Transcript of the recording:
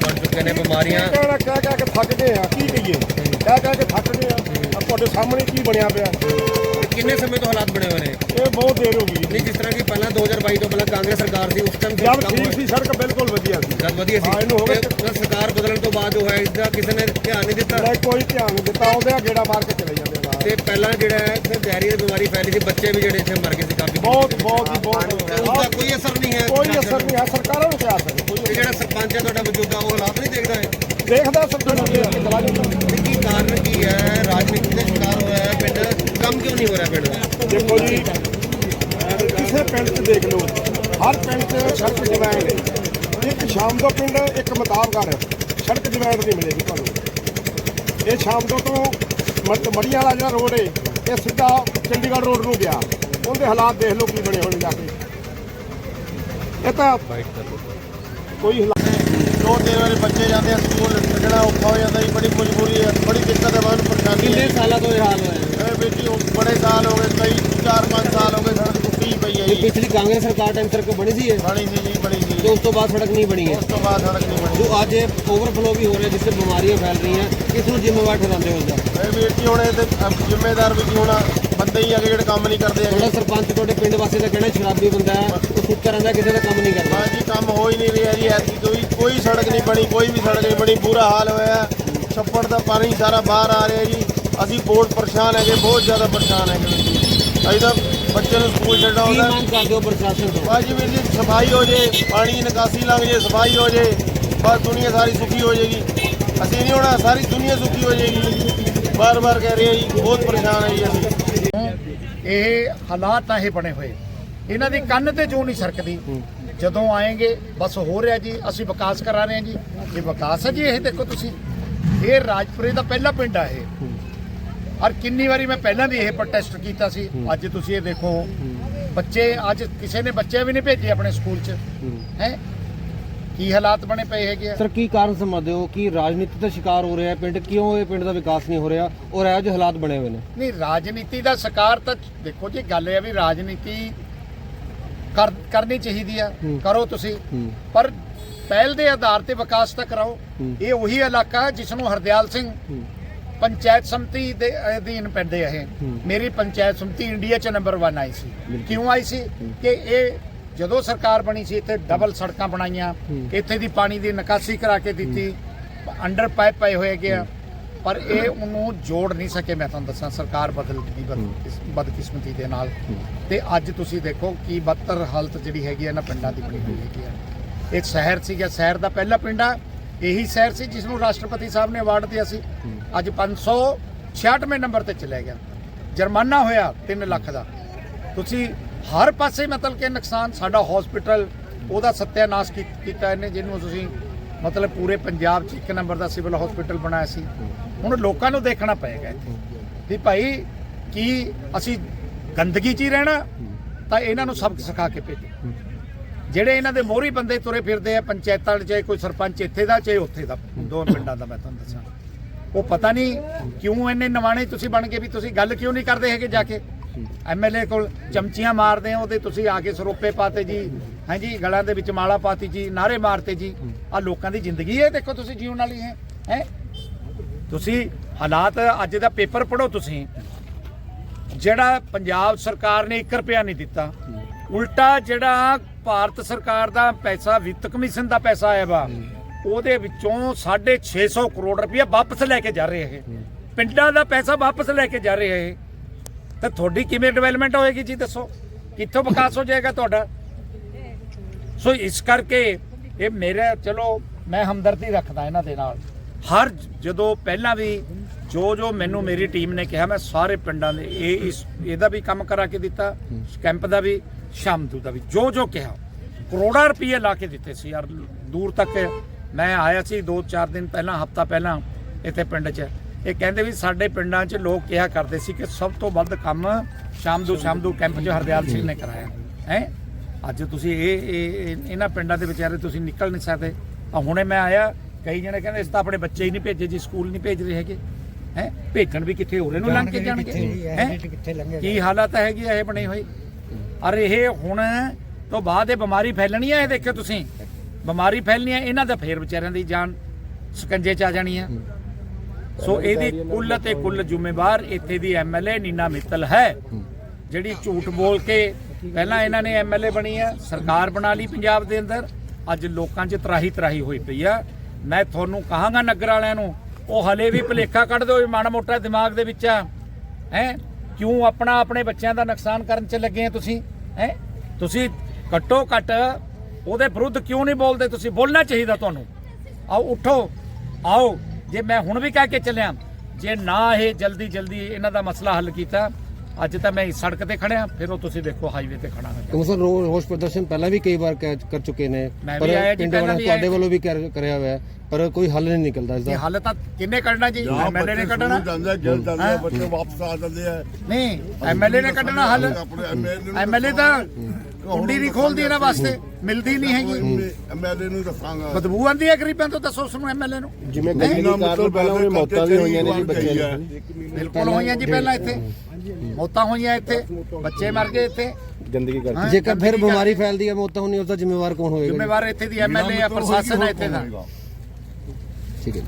ਬਣ ਚੁੱਕੇ ਨੇ ਬਿਮਾਰੀਆਂ। ਕਹਿਣਾ ਕਹਿ ਕਹਿ ਕੇ ਥੱਕ ਗਏ ਆ ਕੀ ਕਹੀਏ? ਕਹਿ ਕਹਿ ਕੇ ਥੱਕ ਗਏ ਆ। ਆ ਤੁਹਾਡੇ ਸਾਹਮਣੇ ਕੀ ਬਣਿਆ ਪਿਆ? ਕਿੰਨੇ ਸਮੇਂ ਤੋਂ ਹਾਲਾਤ ਬਣੇ ਹੋਏ ਨੇ? ਇਹ ਬਹੁਤ ਦੇਰ ਹੋ ਗਈ। ਨਹੀਂ ਜਿਸ ਤਰ੍ਹਾਂ ਕਿ ਪਹਿਲਾਂ 2022 ਤੋਂ ਪਹਿਲਾਂ ਕਾਂਗਰਸ ਸਰਕਾਰ ਸੀ ਉਸ ਟਾਈਮ ਜਦ ਠੀਕ ਸੀ ਸੜਕ ਬਿਲਕੁਲ ਵਧੀਆ ਸੀ। ਜਦ ਵਧੀਆ ਸੀ। ਹਾਂ, ਇਹਨੂੰ ਹੋ ਗਿਆ ਤੇ ਜਦੋਂ ਸਰਕਾਰ ਬਦਲਣ ਤੋਂ ਬਾਅਦ ਜੋ ਹੈ ਇਸਦਾ ਕਿਸੇ ਨੇ ਧਿਆਨ ਨਹੀਂ ਦਿੱਤਾ। ਕੋਈ ਧਿਆਨ ਨਹੀਂ ਦਿੱਤਾ। ਆਉਂਦੇ ਆ ਗੇੜਾ ਮਾਰ ਕੇ ਚਲੇ ਜਾਂਦੇ ਆ ਤੇ ਪਹਿਲਾਂ ਜਿਹੜਾ ਹੈ ਇੱਥੇ ਡਾਇਰੀਆ ਦੀ ਬਿਮਾਰੀ ਫੈਲੀ ਸੀ ਬੱਚੇ ਵੀ ਜਿਹੜੇ ਇੱਥੇ ਮਰ ਗਏ ਸੀ ਕਾਫੀ। ਬਹੁਤ ਬਹੁਤ ਹੀ ਤੇ ਬਹੁਤ ਕੋਈ ਅਸਰ ਨਹੀਂ ਹੈ। ਕੋਈ ਅਸਰ ਨਹੀਂ ਆ ਸਰਕਾਰਾਂ ਨੂੰ ਕਿਹਾ ਅਸਰ ਕੋਈ ਤੇ ਜਿਹੜਾ ਸਰਪੰਚ ਹੈ ਤੁਹਾਡਾ ਮੌਜੂਦਾ ਉਹ ਹਾਲਾਤ ਨਹੀਂ ਦੇਖਦਾ ਹੈ ਦੇਖਦਾ ਜਾਂਦਾ ਤੇ ਕੀ ਕਾਰਨ ਕੀ ਹੈ? ਰਾਜਨੀਤੀ ਦੇ ਸ਼ਿਕਾਰ ਹੋਇਆ ਹੈ ਪਿੰਡ ਕੰਮ ਕਿਉਂ ਨਹੀਂ ਹੋ ਰਿਹਾ ਪਿੰਡ ਦਾ? ਦੇਖੋ ਜੀ ਕਿਸੇ ਪਿੰਡ 'ਚ ਦੇਖ ਲਓ ਹਰ ਪਿੰਡ 'ਚ ਸੜਕ ਜਵੈਣ ਹੈ। ਇੱਕ ਸ਼ਾਮ ਦਾ ਪਿੰਡ ਇੱਕ ਮਤਾਬਗੜ ਸੜਕ ਜਵੈਣ ਦੀ ਮਿਲੇਗੀ ਤੁਹਾਨੂੰ। ਇਹ ਸ਼ਾਮ ਤੋਂ ਤੋਂ ਮਤ- ਮੜੀਆਂ ਵਾਲਾ ਜਿਹੜਾ ਰੋਡ ਹੈ ਇਹ ਸਿੱਧਾ ਚੰਡੀਗੜ੍ਹ ਰੋਡ ਨੂੰ ਗਿਆ। ਉਹਦੇ ਹਾਲਾਤ ਦੇਖ ਲਓ ਕੀ ਬਣੇ ਹੋਣੇ ਜਾ ਕੇ। ਇਹ ਤਾਂ ਕੋਈ ਦੋ ਤਿੰਨ ਵਾਰੀ ਬੱਚੇ ਜਾਂਦੇ ਆ ਸਕੂਲ ਕੱਢਣਾ ਔਖਾ ਹੋ ਜਾਂਦਾ ਜੀ ਬੜੀ ਮਜਬੂਰੀ ਹੈ ਬੜੀ ਦਿੱਕਤ ਹੈ ਬਹੁਤ ਪਰੇਸ਼ਾਨੀ ਕਿੰਨੇ ਹੈ ਸਾਲਾਂ ਤੋਂ ਇਹ ਹਾਲ ਹੋਇਆ ਹੈ ਇਹ ਬੇਟੀ ਉਹ ਬੜੇ ਸਾਲ ਹੋ ਗਏ ਕਈ 4-5 ਸਾਲ ਹੋ ਗਏ ਸੜਕ ਟੁੱਟੀ ਪਈ ਹੈ ਇਹ ਜੀ। ਪਿਛਲੀ ਕਾਂਗਰਸ ਸਰਕਾਰ ਟਾਈਮ ਸੜਕ ਬਣੀ ਸੀ ਇਹ? ਬਣੀ ਸੀ ਜੀ ਬਣੀ ਸੀ ਤੇ ਉਸ ਤੋਂ ਬਾਅਦ ਸੜਕ ਨਹੀਂ ਬਣੀ ਹੈ? ਉਸ ਤੋਂ ਬਾਅਦ ਸੜਕ ਨਹੀਂ ਬਣੀ। ਜੋ ਅੱਜ ਓਵਰਫਲੋ ਵੀ ਹੋ ਰਿਹਾ ਜਿਸ ਤੇ ਬਿਮਾਰੀਆਂ ਫੈਲ ਰਹੀਆਂ ਕਿਸ ਨੂੰ ਜ਼ਿੰਮੇਵਾਰ ਠਹਿਰਾਉਂਦੇ ਹੋ ਇਸਦਾ ਇਹ ਬੇਟੀ ਹੁਣ ਇਹ ਤੇ ਜ਼ਿੰਮੇਦਾਰ ਵੀ ਕੀ ਹੋਣਾ ਬੰਦੇ ਹੀ ਹੈਗੇ ਜਿਹੜੇ ਕੰਮ ਨਹੀਂ ਕਰਦੇ ਹੈਗੇ। ਸਰਪੰਚ ਤੁਹਾਡੇ ਪਿੰਡ ਵਾਸੀ ਦਾ ਕਹਿਣਾ ਸ਼ਰਾਬੀ ਬੰਦਾ ਹੈ ਉਹ ਸੁੱਤਾ ਰਹਿੰਦਾ ਕਿਸੇ ਦਾ ਕੰਮ ਨਹੀਂ ਕਰਦਾ। ਬਾਅਦ ਜੀ ਕੰਮ ਹੋ ਹੀ ਨਹੀਂ ਰਿਹਾ ਜੀ ਐਤਕੀ ਕੋਈ ਕੋਈ ਸੜਕ ਨਹੀਂ ਬਣੀ ਕੋਈ ਵੀ ਸੜਕ ਨਹੀਂ ਬਣੀ ਬੁਰਾ ਹਾਲ ਹੋਇਆ। ਛੱਪੜ ਦਾ ਪਾਣੀ ਸਾਰਾ ਬਾਹਰ ਆ ਰਿਹਾ ਜੀ। ਅਸੀਂ ਬਹੁਤ ਪਰੇਸ਼ਾਨ ਹੈਗੇ ਬਹੁਤ ਜ਼ਿਆਦਾ ਪਰੇਸ਼ਾਨ ਹੈਗੇ। ਅਸੀਂ ਤਾਂ ਬੱਚੇ ਨੂੰ ਸਕੂਲ ਛੱਡਣਾ ਕੀ ਹੁੰਦਾ। ਮੰਗ ਕਰਦੇ ਹੋ ਪ੍ਰਸ਼ਾਸਨ ਤੋਂ? ਬਾਜੀ ਵੀਰ ਜੀ ਸਫ਼ਾਈ ਹੋ ਜੇ ਪਾਣੀ ਦੀ ਨਿਕਾਸੀ ਲੰਘ ਜੇ ਸਫ਼ਾਈ ਹੋ ਜੇ ਬਸ ਦੁਨੀਆ ਸਾਰੀ ਸੁਖੀ ਹੋ ਜਾਏਗੀ ਅਸੀਂ ਨਹੀਂ ਹੋਣਾ ਸਾਰੀ ਦੁਨੀਆ ਸੁਖੀ ਹੋ ਜਾਏਗੀ ਬਾਰ-ਬਾਰ ਕਹਿ ਰਹੇ ਹਾਂ ਜੀ ਬਹੁਤ ਪਰੇਸ਼ਾਨ ਹੈ ਜੀ ਅਸੀਂ। ਇਹ ਹਾਲਾਤ ਤਾਂ ਇਹ ਬਣੇ ਹੋਏ। ਇਹਨਾਂ ਦੀ ਕੰਨ ਤੇ ਜੋ ਨਹੀਂ ਸਰਕਦੀ। ਜਦੋਂ ਆਏਗੇ ਬਸ ਹੋ ਰਿਹਾ ਜੀ ਅਸੀਂ ਵਿਕਾਸ ਕਰਾ ਰਹੇ ਹਾਂ ਜੀ ਇਹ ਵਿਕਾਸ ਹੈ ਜੀ ਇਹ ਦੇਖੋ ਤੁਸੀਂ। ਇਹ ਰਾਜਪੁਰੇ ਦਾ ਪਹਿਲਾ ਪਿੰਡ ਆ ਇਹ। ਔਰ ਕਿੰਨੀ ਵਾਰੀ ਮੈਂ ਪਹਿਲਾਂ ਵੀ ਇਹ ਪ੍ਰੋਟੈਸਟ ਕੀਤਾ ਸੀ। ਅੱਜ ਤੁਸੀਂ ਇਹ ਦੇਖੋ। ਬੱਚੇ ਅੱਜ ਕਿਸੇ ਨੇ ਬੱਚੇ ਵੀ ਨਹੀਂ ਭੇਜੇ ਆਪਣੇ ਸਕੂਲ 'ਚ। ਹੈ? ਕੀ ਹਾਲਾਤ ਬਣੇ ਪਏ ਹੈਗੇ ਆ? ਸਰ ਕੀ ਕਾਰਨ ਸਮਝਦੇ ਹੋ ਕਿ ਰਾਜਨੀਤੀ ਦਾ ਸ਼ਿਕਾਰ ਹੋ ਰਿਹਾ ਹੈ? ਪਿੰਡ ਕਿਉਂ ਇਹ ਪਿੰਡ ਦਾ ਵਿਕਾਸ ਨਹੀਂ ਹੋ ਰਿਹਾ? ਔਰ ਇਹੋ ਜਿਹੇ ਹਾਲਾਤ ਬਣੇ ਹੋਏ ਨੇ? ਨਹੀਂ ਰਾਜਨੀਤੀ ਦਾ ਸ਼ਿਕਾਰ ਤਾਂ ਦੇਖੋ ਜੀ ਗੱਲ ਇਹ ਆ ਵੀ ਰਾਜਨੀਤੀ ਕਰਨੀ ਚਾਹੀਦੀ ਆ। ਕਰੋ ਤੁਸੀਂ। ਪਰ ਪਹਿਲ ਦੇ ਆਧਾਰ ਤੇ ਵਿਕਾਸ ਤਾਂ ਕਰਾਓ। ਇਹ ਉਹੀ ਇਲਾਕਾ ਜਿਸ ਨੂੰ ਹਰਦਿਆਲ ਸਿੰਘ। ਪੰਚਾਇਤ ਸਮਿਤੀ ਦੇ ਅਧੀਨ ਪੈਂਦੇ ਆ ਇਹ। ਮੇਰੀ ਪੰਚਾਇਤ ਸਮਿਤੀ ਇੰਡੀਆ 'ਚ ਨੰਬਰ 1 ਆਈ ਸੀ। ਕਿਉਂ ਆਈ ਸੀ ਕਿ ਇਹ ਜਦੋਂ ਸਰਕਾਰ ਬਣੀ ਸੀ ਇੱਥੇ ਡਬਲ ਸੜਕਾਂ ਬਣਾਈਆਂ। ਇੱਥੇ ਦੀ ਪਾਣੀ ਦੀ ਨਿਕਾਸੀ ਕਰਾ ਕੇ ਦਿੱਤੀ ਅੰਡਰ ਪਾਈਪ ਪਏ ਹੋਏ ਗਿਆ ਪਰ ਇਹ ਉਹਨੂੰ ਜੋੜ ਨਹੀਂ ਸਕੇ ਮੈਂ ਤੁਹਾਨੂੰ ਦੱਸਾਂ ਸਰਕਾਰ ਬਦਲ ਗਈ ਬਦ- ਬਦਕਿਸਮਤੀ ਦੇ ਨਾਲ। ਤੇ ਅੱਜ ਤੁਸੀਂ ਦੇਖੋ ਕੀ ਬੱਤਰ ਹਾਲਤ ਜਿਹੜੀ ਹੈਗੀ ਹੈ ਨਾ ਪਿੰਡਾਂ ਦੀ ਬਣੀ ਹੋਈ ਹੈਗੀ ਆ। ਇੱਕ ਸ਼ਹਿਰ ਸੀਗਾ ਸ਼ਹਿਰ ਦਾ ਪਹਿਲਾ ਪਿੰਡ ਆ। ਇਹੀ ਸ਼ਹਿਰ ਸੀ ਜਿਸ ਨੂੰ ਰਾਸ਼ਟਰਪਤੀ ਸਾਹਿਬ ਨੇ ਅਵਾਰਡ ਦਿੱਤਾ ਸੀ। ਅੱਜ 566ਵੇਂ ਨੰਬਰ ਤੇ ਚਲੇ ਗਿਆ। ਜੁਰਮਾਨਾ ਹੋਇਆ 3 ਲੱਖ ਦਾ। ਤੁਸੀਂ ਹਰ ਪਾਸੇ ਮਤਲਬ ਕਿ ਨੁਕਸਾਨ ਸਾਡਾ ਹਸਪੀਟਲ ਉਹਦਾ ਸੱਤਿਆਨਾਸ਼ ਕੀਤਾ ਇਹਨੇ ਜਿਹਨੂੰ ਤੁਸੀਂ ਮਤਲਬ ਪੂਰੇ ਪੰਜਾਬ 'ਚ ਇੱਕ ਨੰਬਰ ਦਾ ਸਿਵਲ ਹਸਪੀਟਲ ਬਣਾਇਆ ਸੀ। ਹੁਣ ਲੋਕਾਂ ਨੂੰ ਦੇਖਣਾ ਪਏਗਾ ਇੱਥੇ ਵੀ ਭਾਈ ਕੀ ਅਸੀਂ ਗੰਦਗੀ 'ਚ ਹੀ ਰਹਿਣਾ, ਤਾਂ ਇਹਨਾਂ ਨੂੰ ਸਬਕ ਸਿਖਾ ਕੇ ਭੇਜੋ। ਜਿਹੜੇ ਇਹਨਾਂ ਦੇ ਮੋਹਰੀ ਬੰਦੇ ਤੁਰੇ ਫਿਰਦੇ ਆ, ਪੰਚਾਇਤਾਂ 'ਚ ਚਾਹੇ ਕੋਈ ਸਰਪੰਚ ਇੱਥੇ ਦਾ, ਚਾਹੇ ਉੱਥੇ ਦਾ, ਦੋ ਪਿੰਡਾਂ ਦਾ ਮੈਂ ਤੁਹਾਨੂੰ ਦੱਸਾਂ। ਉਹ ਪਤਾ ਨਹੀਂ ਕਿਉਂ ਇੰਨੇ ਨਵਾਣੇ ਤੁਸੀਂ ਬਣ ਕੇ ਵੀ ਤੁਸੀਂ ਗੱਲ ਕਿਉਂ ਨਹੀਂ ਕਰਦੇ ਹੈਗੇ ਜਾ ਕੇ? ਐਮਐਲਏ ਕੋਲ ਚਮਚੀਆਂ ਮਾਰਦੇ ਆ ਉਹਦੇ ਤੁਸੀਂ ਆ ਕੇ ਸਰੋਪੇ ਪਾਤੇ ਜੀ। ਹਾਂਜੀ ਗਲਾਂ ਦੇ ਵਿੱਚ ਮਾਲਾ ਪਾਤੀ ਜੀ ਨਾਰੇ ਮਾਰਤੇ ਜੀ। ਆ ਲੋਕਾਂ ਦੀ ਜ਼ਿੰਦਗੀ ਹੈ ਦੇਖੋ ਤੁਸੀਂ ਜੀਉਣ ਵਾਲੀ ਹੈ। ਹੈ? ਤੁਸੀਂ ਹਾਲਾਤ ਅੱਜ ਦਾ ਪੇਪਰ ਪੜੋ ਤੁਸੀਂ। ਜਿਹੜਾ ਪੰਜਾਬ ਸਰਕਾਰ ਨੇ 1 ਰੁਪਿਆ ਨਹੀਂ ਦਿੱਤਾ। ਉਲਟਾ ਜਿਹੜਾ ਭਾਰਤ ਸਰਕਾਰ ਦਾ ਪੈਸਾ, ਵਿੱਤ ਕਮਿਸ਼ਨ ਦਾ ਪੈਸਾ ਆਇਆ ਵਾ, ਉਹਦੇ ਵਿੱਚੋਂ 650 ਕਰੋੜ ਰੁਪਇਆ ਵਾਪਸ ਲੈ ਕੇ ਜਾ ਰਹੇ ਇਹ। ਪਿੰਡਾਂ ਦਾ ਪੈਸਾ ਵਾਪਸ ਲੈ ਕੇ ਜਾ ਰਹੇ ਇਹ। ਤਾਂ ਤੁਹਾਡੀ ਕਿਵੇਂ ਡਿਵੈਲਪਮੈਂਟ ਹੋਏਗੀ ਜੀ ਦੱਸੋ? ਕਿੱਥੋਂ ਵਿਕਾਸ ਹੋ ਜਾਏਗਾ ਤੁਹਾਡਾ? ਸੋ ਇਸ ਕਰਕੇ ਇਹ ਮੇਰੇ, ਚਲੋ, ਮੈਂ ਹਮਦਰਦੀ ਰੱਖਦਾ ਇਹਨਾਂ ਦੇ ਨਾਲ। ਹਰ ਜਦੋਂ ਪਹਿਲਾਂ ਵੀ ਜੋ ਜੋ ਮੈਨੂੰ ਮੇਰੀ ਟੀਮ ਨੇ ਕਿਹਾ, ਮੈਂ ਸਾਰੇ ਪਿੰਡਾਂ ਦੇ, ਇਹ ਇਸ, ਇਹਦਾ ਵੀ ਕੰਮ ਕਰਾ ਕੇ ਦਿੱਤਾ ਕੈਂਪ ਦਾ ਵੀ, ਸ਼ਾਮਦੂ ਦਾ ਵੀ, ਜੋ ਜੋ ਕਿਹਾ। ਕਰੋੜਾਂ ਰੁਪਏ ਲਾ ਕੇ ਦਿੱਤੇ ਸੀ ਯਾਰ, ਦੂਰ ਤੱਕ ਮੈਂ ਆਇਆ ਸੀ 2-4 ਦਿਨ ਪਹਿਲਾਂ, ਹਫਤਾ ਪਹਿਲਾਂ ਇੱਥੇ ਪਿੰਡ 'ਚ। ਇਹ ਕਹਿੰਦੇ ਵੀ ਸਾਡੇ ਪਿੰਡਾਂ 'ਚ ਲੋਕ ਕਿਹਾ ਕਰਦੇ ਸੀ ਕਿ ਸਭ ਤੋਂ ਵੱਧ ਕੰਮ ਸ਼ਾਮਦੂ ਸ਼ਾਮਦੂ ਕੈਂਪ 'ਚ ਹਰਦਿਆਲ ਸਿੰਘ ਨੇ ਕਰਾਇਆ। ਹੈ? ਅੱਜ ਤੁਸੀਂ ਇਹ ਇਹ- ਇਹ- ਇਹਨਾਂ ਪਿੰਡਾਂ ਦੇ ਵਿਚਾਰੇ ਤੁਸੀਂ ਨਿਕਲ ਨਹੀਂ ਸਕਦੇ। ਆ ਹੁਣੇ ਮੈਂ ਆਇਆ ਕਈ ਜਣੇ ਕਹਿੰਦੇ ਇਸ ਤਾਂ ਆਪਣੇ ਬੱਚੇ ਹੀ ਨਹੀਂ ਭੇਜੇ ਜੀ ਸਕੂਲ ਨਹੀਂ ਭੇਜ ਰਹੇ ਹੈਗੇ। ਹੈ? ਭੇਜਣ ਵੀ ਕਿੱਥੇ ਹੋਰੇ ਨੂੰ ਲੰਘ ਕੇ ਜਾਣਗੇ ਹੈਂ? ਕੀ ਹਾਲਾਤ ਹੈਗੀ ਇਹ ਬਣੀ ਹੋਈ ਅਰੇ ਇਹ ਹੁਣ ਤੋਂ ਬਾਅਦ ਇਹ ਬਿਮਾਰੀ ਫੈਲਣੀ ਹੈ ਇਹ ਦੇਖਿਓ ਤੁਸੀਂ। ਬਿਮਾਰੀ ਫੈਲਣੀ ਹੈ ਇਹਨਾਂ ਦਾ ਫੇਰ ਵਿਚਾਰਿਆਂ ਦੀ ਜਾਨ ਸਕੰਜੇ 'ਚ ਆ ਜਾਣੀ ਹੈ ਸੋ ਇਹਦੀ ਕੁੱਲ ਤੇ ਕੁੱਲ ਜ਼ਿੰਮੇਵਾਰ ਇੱਥੇ ਦੀ ਐਮਐਲਏ ਨੀਨਾ ਮਿੱਤਲ ਹੈ, ਜਿਹੜੀ ਝੂਠ ਬੋਲ ਕੇ ਪਹਿਲਾਂ ਇਹਨਾਂ ਨੇ ਐਮਐਲਏ ਬਣੀ ਆ, ਸਰਕਾਰ ਬਣਾ ਲਈ ਪੰਜਾਬ ਦੇ ਅੰਦਰ, ਅੱਜ ਲੋਕਾਂ 'ਚ ਤਰਾਹੀ ਤਰਾਹੀ ਹੋਈ ਪਈ ਆ। ਮੈਂ ਤੁਹਾਨੂੰ ਕਹਾਂਗਾ ਨਗਰ ਵਾਲਿਆਂ ਨੂੰ, ਉਹ ਹਲੇ ਵੀ ਭਲੇਖਾ ਕੱਢ ਦਿਓ ਮਾੜਾ ਮੋਟਾ ਦਿਮਾਗ ਦੇ ਵਿੱਚ ਆ। ਹੈ? ਕਿਉਂ ਆਪਣਾ ਆਪਣੇ ਬੱਚਿਆਂ ਦਾ ਨੁਕਸਾਨ ਕਰਨ 'ਚ ਲੱਗੇ ਆ ਤੁਸੀਂ? ਹੈ? ਤੁਸੀਂ ਘੱਟੋ ਘੱਟ ਉਹਦੇ ਵਿਰੁੱਧ ਕਿਉਂ ਨਹੀਂ ਬੋਲਦੇ? ਤੁਸੀਂ ਬੋਲਣਾ ਚਾਹੀਦਾ ਤੁਹਾਨੂੰ। ਆਓ, ਉਠੋ। ਆਓ। ਜੇ ਮੈਂ ਹੁਣ ਵੀ ਕਹਿ ਕੇ ਚੱਲਿਆ ਜੇ ਨਾ ਇਹ ਜਲਦੀ ਜਲਦੀ ਇਹਨਾਂ ਦਾ ਮਸਲਾ ਹੱਲ ਕੀਤਾ ਅੱਜ ਤਾਂ ਮੈਂ ਇਸ ਸੜਕ ਤੇ ਖੜਿਆ ਫਿਰ ਉਹ ਤੁਸੀਂ ਦੇਖੋ ਹਾਈਵੇ ਤੇ ਖੜਾ ਹਾਂ ਕਮਸਰ ਰੋਸ ਪ੍ਰਦਰਸ਼ਨ ਪਹਿਲਾਂ ਵੀ ਕਈ ਵਾਰ ਕਰ ਚੁੱਕੇ ਨੇ ਮੈਂ ਪਰ ਵੀ ਆਇਆ ਜੀ, ਪਿੰਡ ਪਹਿਲਾਂ ਵਾਲਿਆਂ ਵੀ ਤੁਹਾਡੇ। ਵੱਲੋਂ ਵੀ ਕਰ- ਕਰਿਆ ਹੋਇਆ ਪਰ ਕੋਈ ਹੱਲ ਨਹੀਂ ਨਿਕਲਦਾ ਇਸ ਇਹ ਦਾ ਹੱਲ ਤਾਂ ਕਿੰਨੇ ਕੱਢਣਾ ਜੀ? ਐਮਐਲਏ ਨੇ ਕੱਢਣਾ? ਜਾਂਦੇ ਜਲ ਜਾਂਦੇ। ਬੱਚੇ ਵਾਪਸ ਆ ਜਾਂਦੇ ਆ। ਨਹੀਂ ਐਮਐਲਏ ਨੇ ਕੱਢਣਾ ਹੱਲ? ਐਮਐਲਏ ਤਾਂ ਕੁੰਡੀ ਨਹੀਂ ਖੋਲਦੀ ਇਹਨਾਂ ਵਾਸਤੇ ਮਿਲਦੀ ਨਹੀਂ ਹੈਗੀ। ਐਮਐਲਏ ਨੂੰ ਦੱਸਾਂਗਾ। ਬਦਬੂ ਆਂਦੀ ਹੈ ਗਰੀਬਾਂ ਤੋਂ ਦੱਸੋ ਉਸ ਨੂੰ ਐਮਐਲਏ ਨੂੰ। ਜਿਵੇਂ ਗੱਡੀ ਦੀ ਕਾਰ ਪਹਿਲਾਂ ਉਹਨੇ ਮੌਤਾਂ ਵੀ ਹੋਈਆਂ ਨੇ ਜੀ ਬੱਚਿਆਂ ਦੀ ਬਿਲਕੁਲ ਹੋਈਆਂ ਜੀ ਪਹਿਲਾਂ ਇੱਥੇ। ਮੌਤਾਂ ਹੋਈਆਂ ਇੱਥੇ। ਬੱਚੇ ਮਰ ਗਏ ਇੱਥੇ। ਗੰਦਗੀ ਕਰਕੇ। ਜੇਕਰ ਫਿਰ ਬਿਮਾਰੀ ਫੈਲਦੀ ਹੈ ਮੌਤਾਂ ਹੁੰਦੀ ਉਸ ਦਾ ਜ਼ਿੰਮੇਵਾਰ ਕੌਣ ਹੋਏਗਾ? ਜ਼ਿੰਮੇਵਾਰ ਇੱਥੇ ਦੀ ਐਮਐਲਏ ਆ ਪ੍ਰਸ਼ਾਸਨ ਹੈ ਇੱਥੇ ਦਾ। ਠੀਕ ਹੈ।